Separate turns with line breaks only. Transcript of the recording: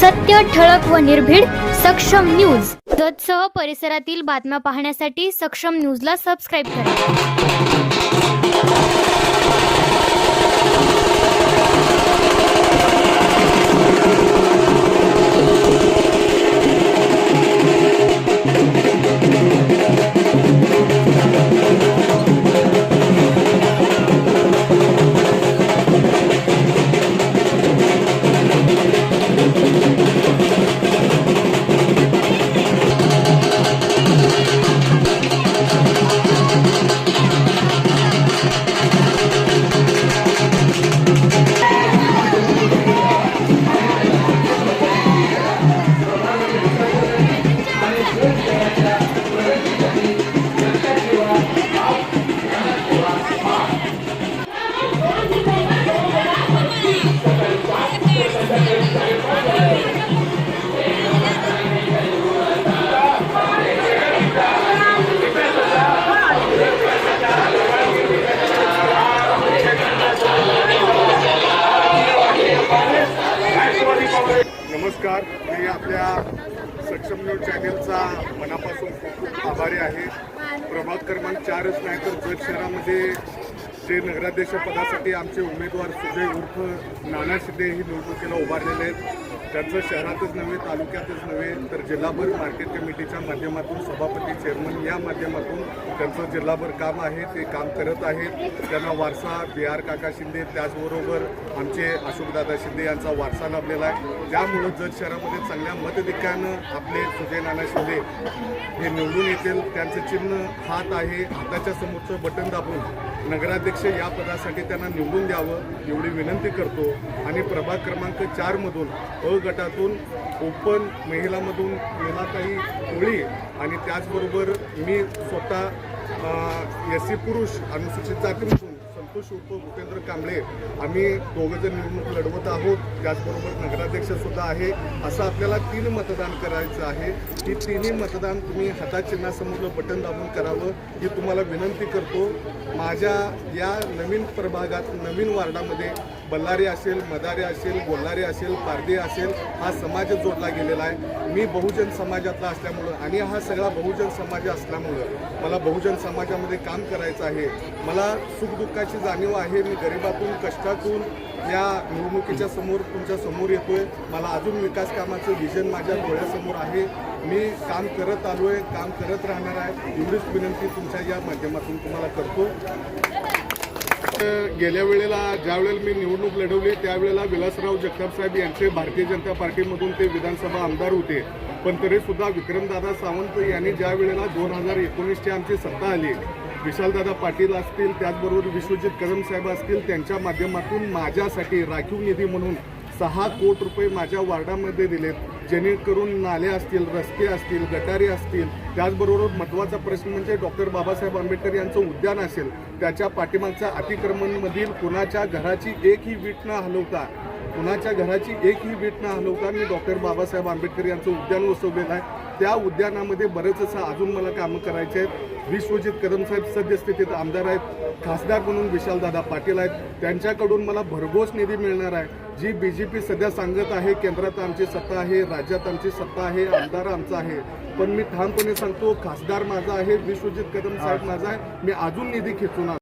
सत्य ठळक व निर्भीड सक्षम न्यूज. जतसह परिसरातील बातम्या पाहण्यासाठी सक्षम न्यूजला सबस्क्राईब करा.
सक्षम न्यूज चॅनेलचा मनापासून खूप खूप आभारी आहे. प्रभाग क्रमांक चारच नाही तर जत शहरामध्ये जे नगराध्यक्ष पदासाठी आमचे उमेदवार सुजय उर्फ नाना शिंदे ही निवडणुकीला उभारलेले आहेत. त्यांचं शहरातच नव्हे तालुक्यातच नव्हे तर जिल्हाभर मार्केट कमिटीच्या माध्यमातून सभापती चेअरमन या माध्यमातून त्यांचं जिल्हाभर काम आहे ते काम करत आहेत. त्यांना वारसा बी आर काका शिंदे त्याचबरोबर आमचे अशोकदादा शिंदे यांचा वारसा लाभलेला आहे. त्यामुळं जत शहरामध्ये चांगल्या मतधिक्यानं आपले सुजय नाना शिंदे हे निवडून येतील. त्यांचं चिन्ह हात आहे. हाताच्या समोरचं बटन दाबून नगराध्यक्ष या पदासाठी त्यांना निवडून द्यावं एवढी विनंती करतो. आणि प्रभाग क्रमांक चारमधून अ गटातून ओपन महिलामधून महिलाताई कोळी आणि त्याचबरोबर मी स्वतः एस सी पुरुष अनुसूचित जातीमधून संतोष उर्फ भूपेंद्र कांबळे. आम्ही दोघंजण निवडणूक लढवत आहोत. त्याचबरोबर नगराध्यक्ष सुद्धा आहे. असं आपल्याला तीन मतदान करायचं आहे. ही तिन्ही मतदान तुम्ही हाताचिन्हासमोरलं बटन दाबून करावं. ही तुम्हाला विनंती करतो. माझ्या या नवीन प्रभागात नवीन वार्डामध्ये बल्लारी असेल मदारे असेल गोल्लारे असेल पारदे असेल हा समाज जोडला गेलेला आहे. मी बहुजन समाजातला असल्यामुळं आणि हा सगळा बहुजन समाज असल्यामुळं मला बहुजन समाजामध्ये काम करायचं आहे. मला सुखदुःखाची जाणीव आहे. मी गरिबातून कष्टातून या निवडणुकीच्या समोर तुमच्यासमोर येतोय. मला अजून विकास कामाचं विजन माझ्या डोळ्यासमोर आहे. मी काम करत आलो आहे काम करत राहणार आहे. एवढीच विनंती तुमच्या या माध्यमातून तुम्हाला करतो. गेल्या वेळेला ज्या वेळेला मी निवडणूक लढवली त्यावेळेला विलासराव जगतापसाहेब यांचे भारतीय जनता पार्टीमधून ते विधानसभा आमदार होते. पण तरीसुद्धा विक्रमदादा सावंत यांनी ज्या वेळेला दोन हजार एकोणीसची आमची सत्ता आली विशालदादा पाटील असतील त्याचबरोबर विश्वजित कदम साहेब असतील त्यांच्या माध्यमातून माझ्यासाठी राखीव निधी म्हणून सहा कोटी रुपये माझ्या वार्डामध्ये दिलेत. जेणेकरून नाले असतील रस्ते असतील गटारी असतील त्याचबरोबर महत्त्वाचा प्रश्न म्हणजे डॉक्टर बाबासाहेब आंबेडकर यांचं उद्यान असेल त्याच्या पाठीमागच्या अतिक्रमणमधील कुणाच्या घराची एकही वीट न हलवता कुणाच्या घराची एकही वीट न हलवता मी डॉक्टर बाबासाहेब आंबेडकर यांचं उद्यान वसवलेलं आहे. त्या उद्यानामध्ये बरंच असं अजून मला कामं करायचे आहेत. विश्वजित कदम साहेब सद्यस्थितीत आमदार आहेत खासदार म्हणून विशालदादा पाटील आहेत. त्यांच्याकडून मला भरघोस निधी मिळणार आहे. जी बी जे पी सध्या सांगत आहे केंद्रात आमची सत्ता आहे राज्यात आमची सत्ता आहे आमदार आमचा आहे. पण मी ठामपणे सांगतो खासदार माझा आहे विश्वजित कदम साहेब माझा आहे. मी अजून निधी खेचून.